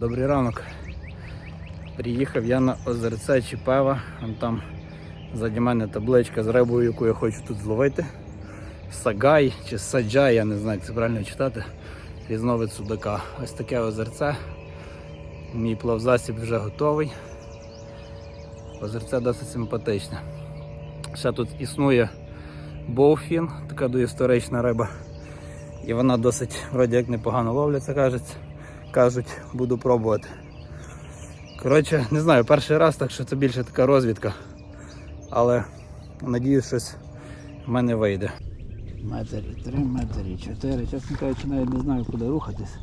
Добрий ранок. Приїхав я на озерце Чіпева. Там ззаді мене табличка з рибою, яку я хочу тут зловити. Сагай чи саджай, я не знаю, як це правильно читати. Різновид судака. Ось таке озерце. Мій плавзасіб вже готовий. Озерце досить симпатичне. Ще тут існує боуфін, така доісторична риба. І вона досить вроді як непогано ловляться, кажуть. Кажуть, буду пробувати. Коротше, не знаю, перший раз, так що це більше така розвідка. Але надіюсь, щось в мене вийде. Метр і три, метр і чотири. Чесно кажучи, навіть не знаю, куди рухатись.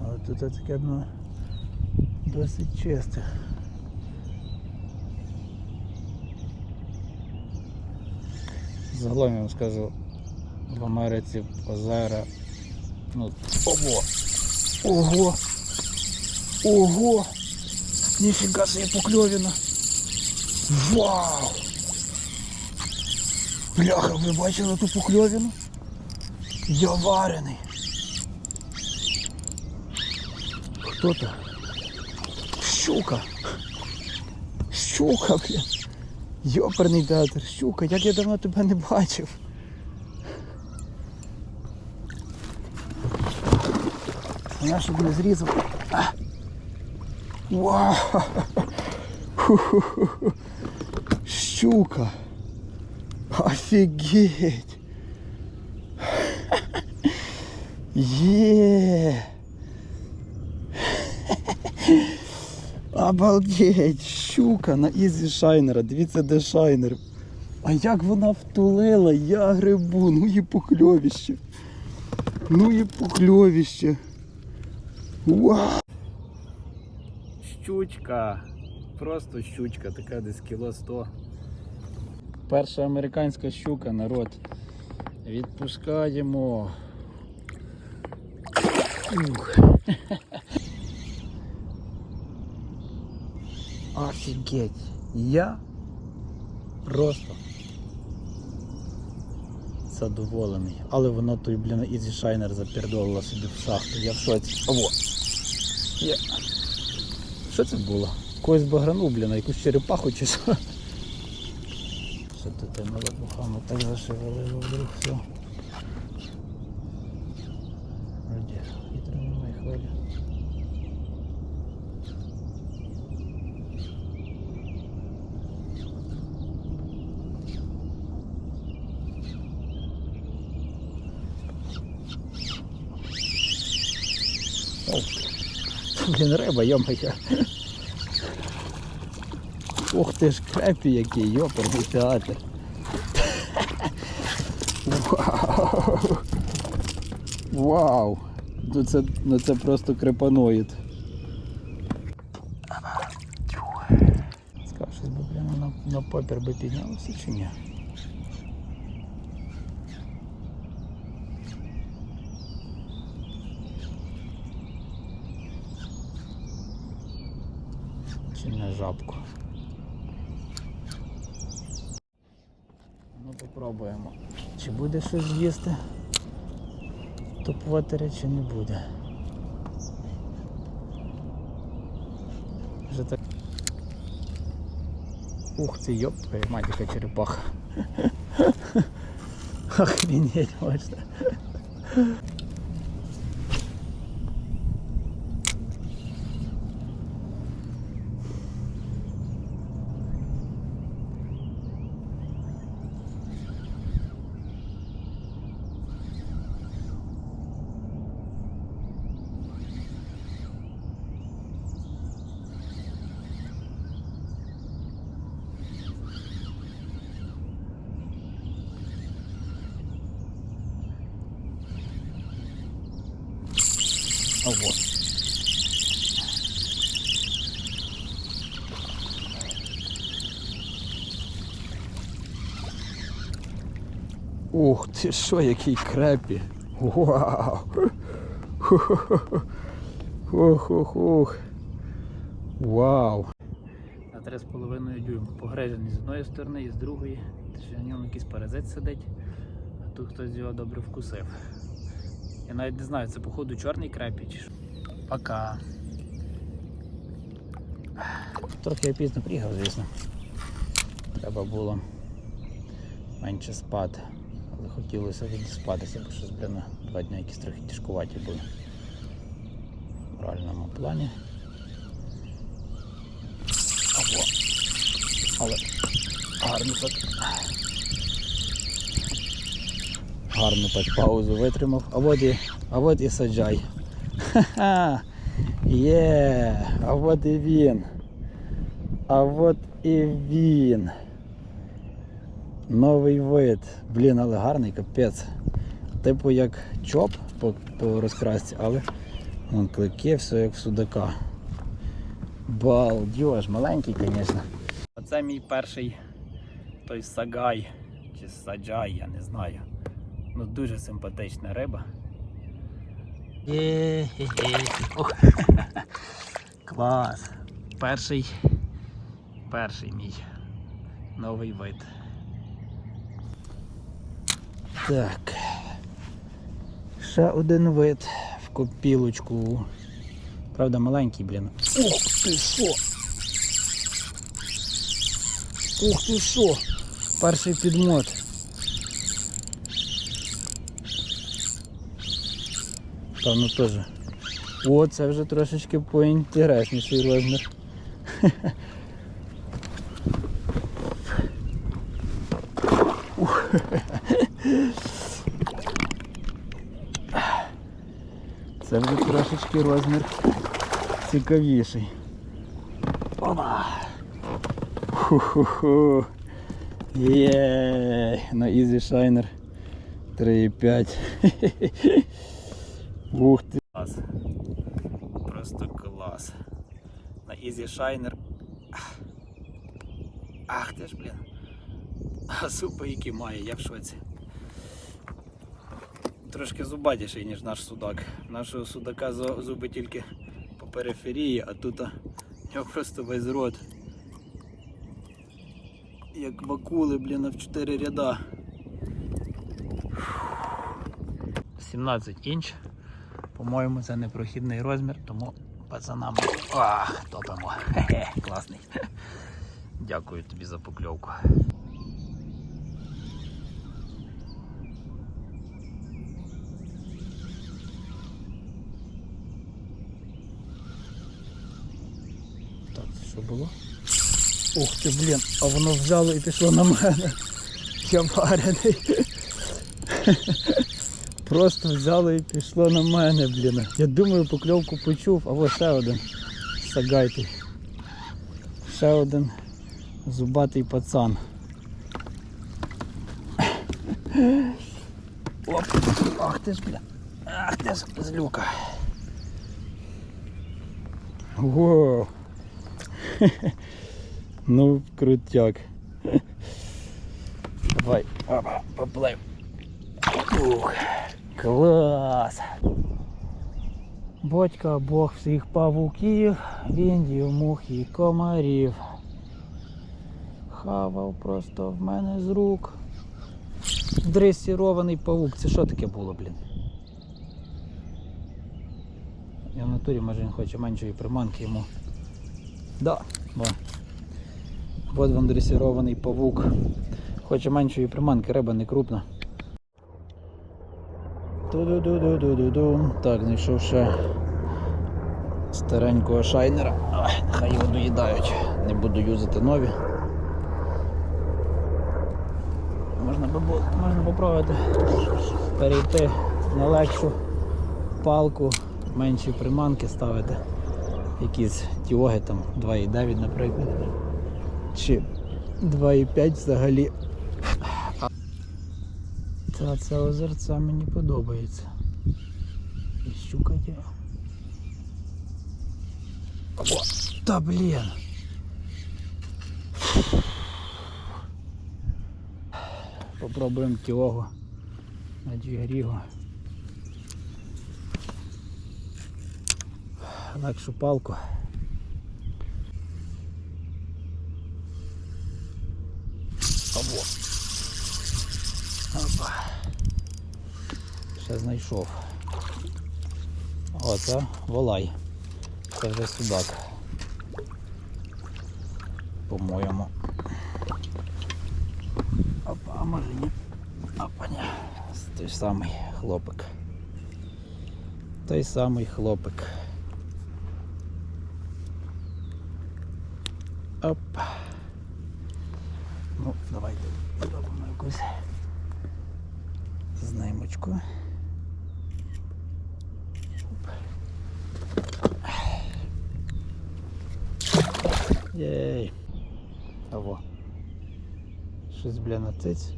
Але тут таке ну, досить чисте. Загалом я вам скажу, в Америці озера. Ну, ого! Ого! Ого! Ніфіга собі покльовіна! Вау! Бляха, ви бачили ту покльовіну? Я варений! Хто то? Щука! Щука, блін! Йоперний театр, щука, як я давно тебе не бачив. Я ще буде зрізав. А! Вау! Ху-ху-ху-ху. Щука! Офігеть! Є! Обалдеть! Щука на Ізі Шайнера. Дивіться, де шайнер. А як вона втулила, я грибу, ну і покльовище. Ну і покльовище. Вау! Щучка. Просто щучка, така десь кіло 100. Перша американська щука, народ. Відпускаємо. Ух. Офігеть. Я просто задоволений. Але вона той, блін, ізі шайнер запердолила собі в шахту. Я в шоці. Ово. Я... Що це було? Когось багранув, блін, якусь черепаху чи що. Що ти тими лопухами так зашевелило вдруг все. Вроді вітер немає хвилі. О, блін, риба, йомая. Ух ти ж крепі який, йоперний театр. Вау! Вау! Ну це, ну це просто крепаноїд. Скажу, щось би прямо на, на попір би піднялося чи ні? Чи на жабку? Ну попробуємо. Чи буде щось їсти? Топ-вотері чи не буде? Вже так. Ух ти, йоп, мать, яка черепаха. Охренеть можна. Ого. Ух ти що, який крепі. Вау. Ух-ух-ух. Вау. 3,5 дюйма. Погрежений з одної сторони і з другої. Ще на ньому якийсь паразит сидить, а тут хтось його добре вкусив. Я навіть не знаю, це походу чорний крепі чи що. Пока. Трохи я пізно приїхав, звісно. Треба було менше спати. Але хотілося відспатися, бо щось, блін, два дні якісь трохи тяжкуваті були. В моральному плані. Або. Але гарно так. Гарно так паузу витримав. А от і, а от і саджай. Ха-ха! Є! А от і він. А от і він. Новий вид. Блін, але гарний капець. Типу як чоп по, по розкрасці, але вон клики, все як в судака. Балдеж, маленький, звісно. Оце мій перший той сагай чи саджай, я не знаю. Ну дуже симпатична риба. Ох. Клас. Перший. Перший мій новий вид. Так. Ще один вид в копілочку. Правда, маленький, блін. Ух ти що! Ух ти що! Перший підмот. Та ну теж. О, це вже трошечки поінтересніший розмір. Ух. Трошечки розмір цікавіший. Опа! Ху-ху-ху. Єй! На Easy Shiner 3,5. Ух ти. Клас. Просто клас. На Easy Shiner. Ах ти ж, блін. А зуби які має, я в шоці. Трошки зубатіший, ніж наш судак. Нашого судака зуби тільки по периферії, а тут нього просто весь рот. Як бакули, блін, в 4 ряда. 17 інч. По-моєму, це непрохідний розмір, тому пацанам топимо. Хе-хе, класний. Дякую тобі за покльовку. Що було? Ух ти, блін, а воно взяло і пішло на мене. Я варений. Просто взяло і пішло на мене, блін. Я думаю, покльовку почув, а ось ще один сагайтий. Ще один зубатий пацан. Оп. Ах ти ж, бля. Ах ти ж злюка. Воу. Ну, крутяк. Давай, опа, поплив. Ух, клас. Батька Бог всіх павуків, він їв мух і комарів. Хавав просто в мене з рук. Дресірований павук. Це що таке було, блін? Я в натурі, може він хоче меншої приманки йому. Да, бо. Вот вам дресірований павук. Хоче меншої приманки, риба не крупна. Ту-ду-ду-ду-ду-ду-ду. Так, знайшов ще старенького шайнера. Ай, нехай його доїдають. Не буду юзати нові. Можна, можна попробувати перейти на легшу палку, менші приманки ставити. Якісь тіоги там 2,9, наприклад. Чи 2,5 взагалі. Та це озерця мені подобається. І щука є. О, та блін. Попробуємо тіогу на джигрігу. Легшу палку. Або. Опа. Ще знайшов. О, це волай. Це вже судак. По-моєму. Опа, а може ні. Опа, ні. Той самий хлопик. Той самий хлопик. Оп. Ну, давайте зробимо якусь знаймочку. Єй. Аво. Щось, бля, на циць.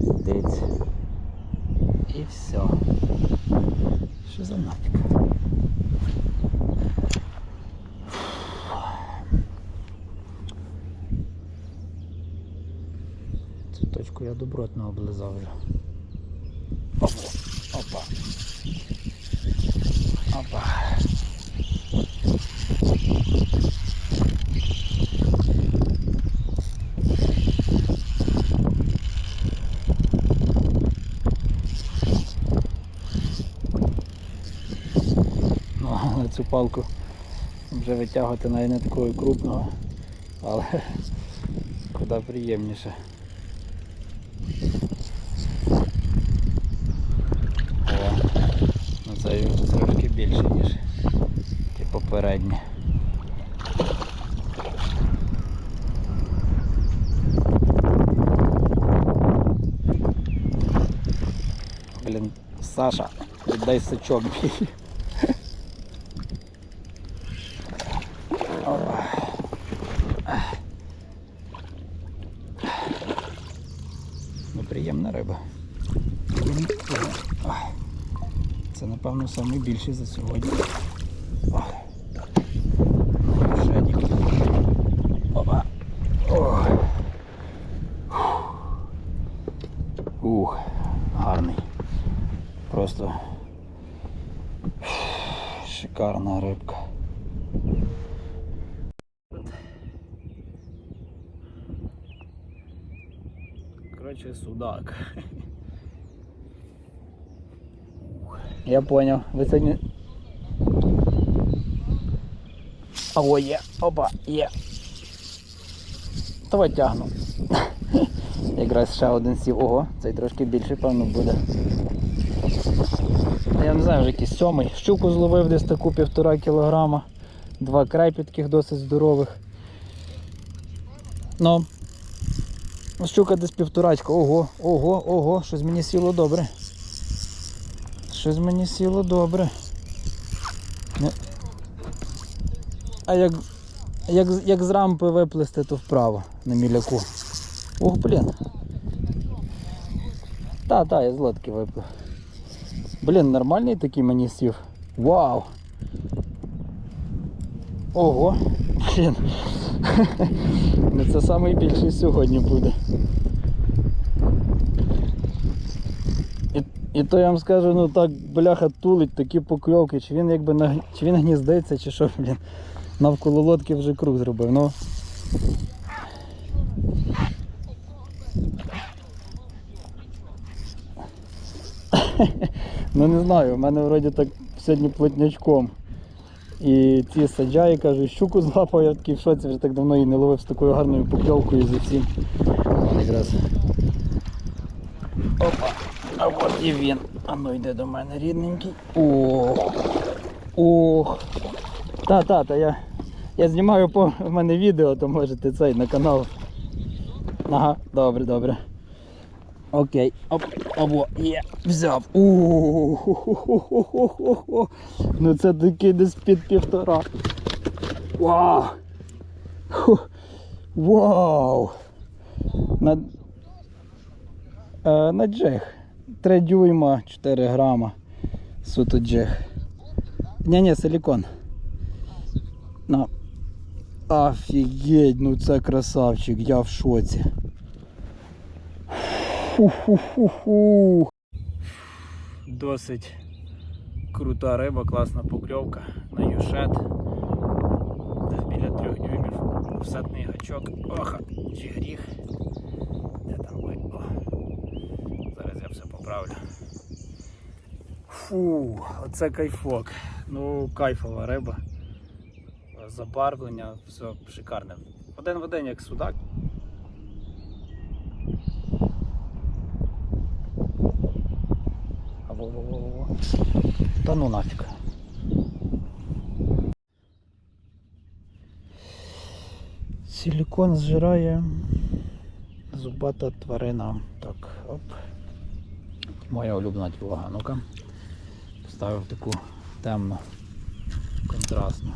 Диць. І все. Що за нафіг? Точку облизав вже. Опа. Опа. Опа. Ну, на цю палку вже витягувати навіть не такого крупного, але куди приємніше. О, ну це вже трошки більше, ніж ті попередні. Блін, Саша, віддай сачок мій. Ну, риба. Це, напевно, найбільший за сьогодні. Ой. Шедік. Опа. Ой. Ух, гарний. Просто шикарна рибка. Короче, судак. Я понял. Ви сьогодні. А о, є. Опа, є. Давай тягну. Якраз ще один сів. Ого, цей трошки більший, певно, буде. Я не знаю, вже якийсь сьомий. Щуку зловив десь таку півтора кілограма. Два крайпітких досить здорових. Ну, щука десь півторачка. Ого, ого, ого, щось мені сіло добре. Щось мені сіло добре. Не- А як, як, як з рампи виплисти, то вправо на міляку. Ох, блін. Та, та, я з лодки виплив. Блін, нормальний такий мені сів. Вау! Ого! Блін. Ну це найбільший сьогодні буде. І, і то я вам скажу, ну так бляха тулить такі покльовки, чи він якби на, чи він гніздиться, чи що, блін. Навколо лодки вже круг зробив. Ну. ну не знаю, у мене вроді так сьогодні плотнячком. І ці саджаї, кажу, щуку злапав, я такий в шоці, вже так давно її не ловив з такою гарною покльовкою за цим. Вон якраз. Опа. А от і він. А ну йде до мене рідненький. Ох. Ох. Та, та, та я. Я знімаю по в мене відео, то можете цей на канал. Ага, добре, добре. Окей, оп, або є, взяв. Ну це такий десь під півтора. Вау! Вау! На, е, на джех. 3 дюйма, 4 грама. Суто джех. Ні, ні, силікон. На. Офігеть, ну це красавчик, я в шоці. Фу-фу-фу-фу. Досить крута риба, класна покльовка на юшет. Десь біля трьох дюймів. офсетний гачок. Оха, чи гріх. Де там ви? О. Зараз я все поправлю. Фу, оце кайфок. Ну, кайфова риба. Забарвлення, все шикарне. Один в один, як судак. А во-во-во-во. Та ну нафиг. Силікон зжирає зубата тварина. Так, оп. Моя улюблена тілога. Ну-ка. Поставив таку темну, контрастну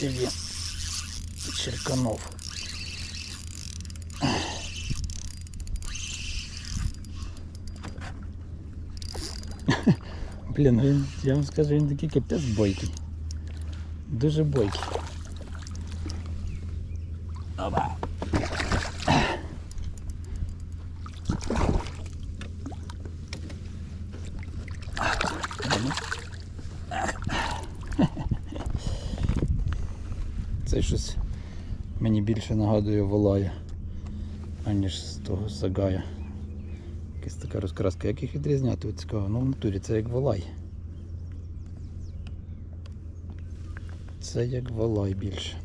А вот і він. Черканов. Блін, він, я вам скажу, він такий капець бойкий. Дуже бойкий. Це щось мені більше нагадує волая, аніж з того сагая. Якась така розкраска. Як їх відрізняти? От цікаво. Ну в натурі це як волай. Це як волай більше.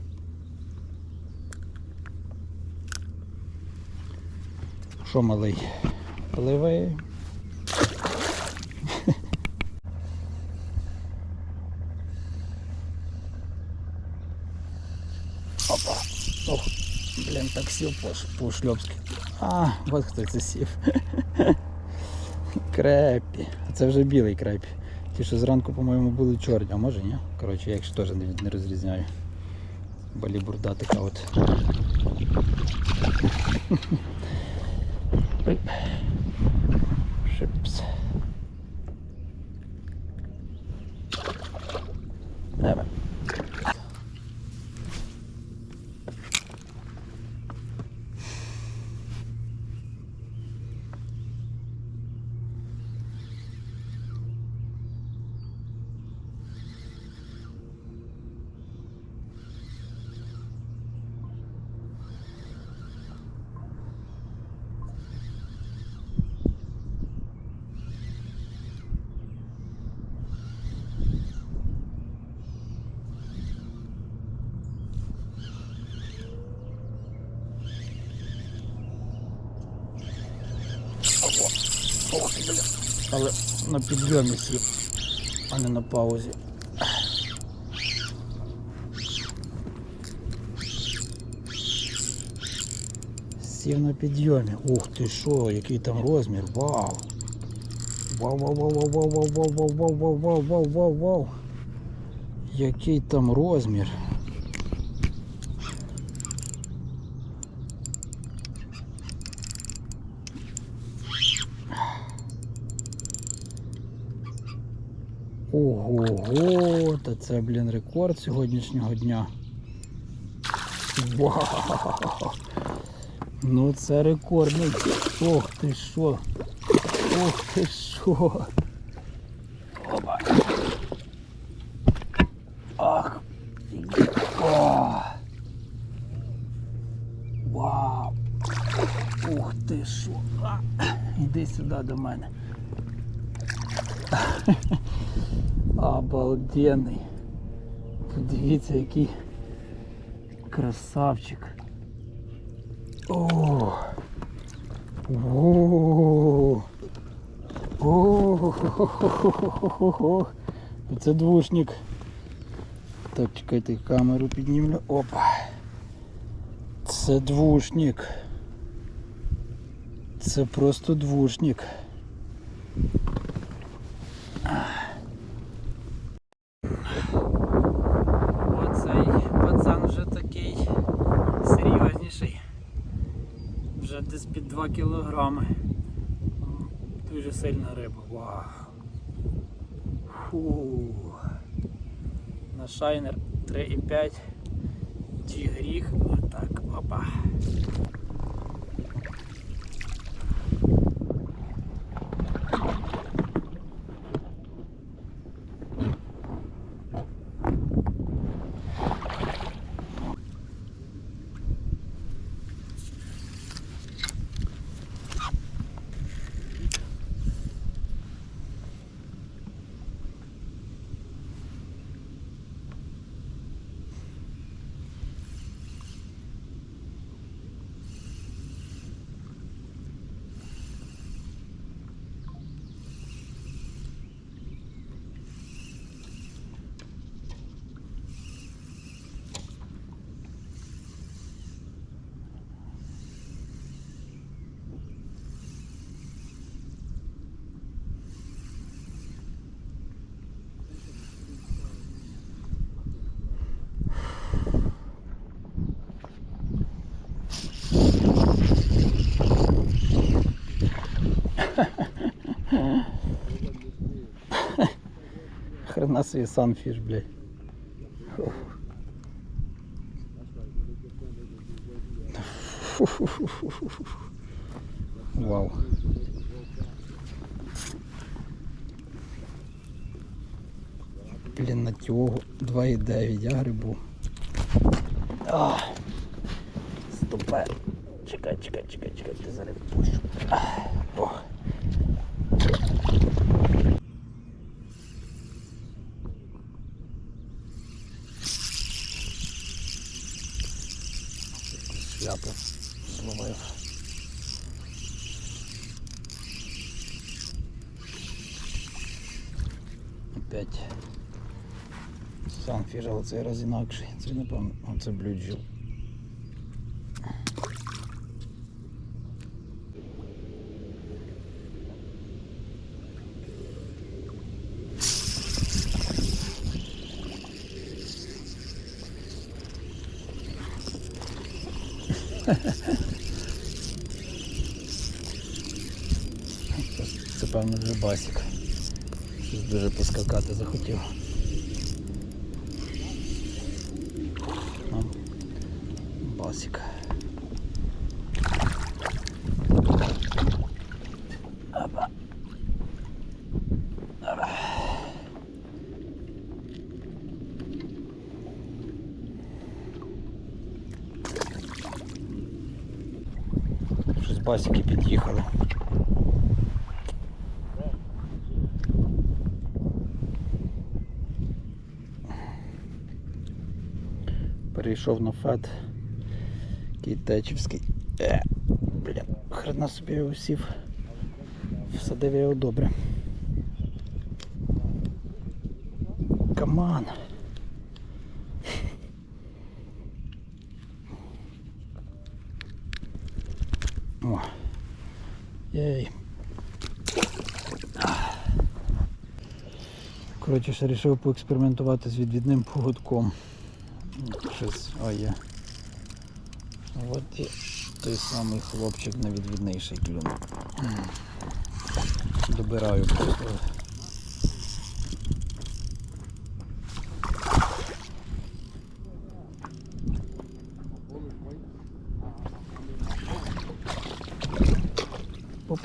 Що малий? Пливи. Опа. Ох, блін, так сів по, по-шльопськи. А, от хто це сів. Крепі. А це вже білий крепі. Ті, що зранку, по-моєму, були чорні, а може ні? Коротше, я їх теж не розрізняю. Балібурда така от. Шипс. Давай. Ох, ти, бля. Але на підйомі сів, а не на паузі. Сів на підйомі. Ух ти що, який там розмір, вау! Вау, вау, вау, вау, вау, вау, вау, вау, вау, вау, вау, вау, вау. Який там розмір. Ого, та це, блін, рекорд сьогоднішнього дня. Вау! Ну це рекордний. Ох ти що. Ох ти що. Опа. Ах. О. Вау. Ух ти що. Іди сюди до мене. Обалденний. Подивіться, який красавчик. О! О! О! Це двушник. Так, чекайте, камеру піднімлю. Опа. Це двушник. Це просто двушник. Оцей пацан вже такий серйозніший. Вже десь під 2 кілограми. Дуже сильна риба. Вау. Фу. На шайнер 3,5 Ті гріх? Отак, опа. Хрена собі санфіш, блядь. Вау. Блін, на тягу 2,9 я грибу. Стопе. Чекай, чекай, чекай, чекай, ти зараз пущу. Ох. Шляпу зловив. Опять санфіж, але цей раз інакший. Це напевно, оце блюджіл. Це певно вже басік. Щось дуже поскакати захотів. Ну, Басік. Опа. Опа. Басики під'їхали. Перейшов на фет Кітечівський. Е, бля, хрена собі усів. Всадив я його добре. Каман. О. Єй. Коротше, ще вирішив поекспериментувати з відвідним поводком. Щось, о є. От і той самий хлопчик на відвідний клюн Добираю просто. Оп.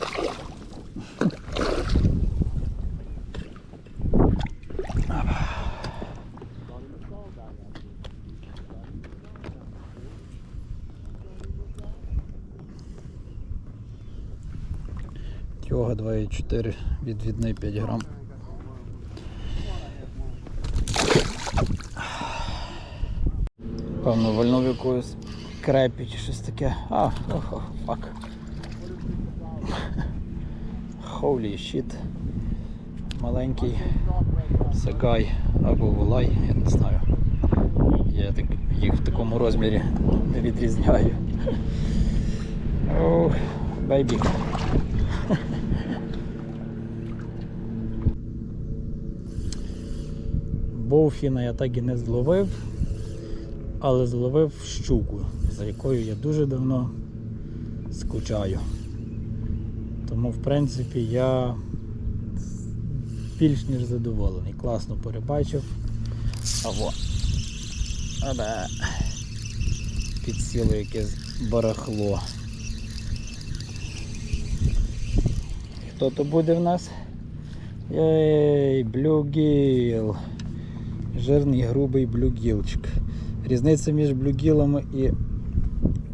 Тьога 2,4, відвідний 5 грам. Певно, вальнув якоюсь крепі чи щось таке. А, ох, фак. Holy shit. Маленький сагай або вулай, я не знаю. Я так, їх в такому розмірі не відрізняю. Ох, бейбі. Боуфіна я так і не зловив, але зловив щуку, за якою я дуже давно скучаю. Тому, в принципі, я більш ніж задоволений. Класно перебачив. Абе. підсіло якесь барахло. Хто то буде в нас? Єй, блюгіл. Жирний грубий блюгілчик. Різниця між блюгілами і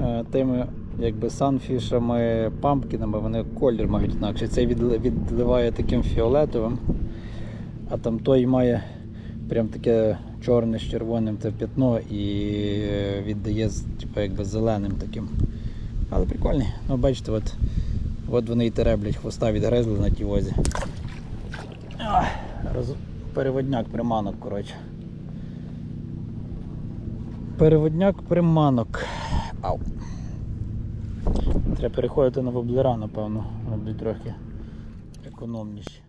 е, тими якби санфішами, пампкінами, вони колір мають інакше. Цей відливає таким фіолетовим, а там той має прям таке чорне з червоним це п'ятно і віддає типу, якби зеленим таким. Але прикольний. Ну бачите, от, от вони і тереблять, хвоста відгризли на тій возі. Роз... Переводняк приманок, коротше. Переводняк приманок. Ау. Треба переходити на воблера, напевно. Вони трохи економніші.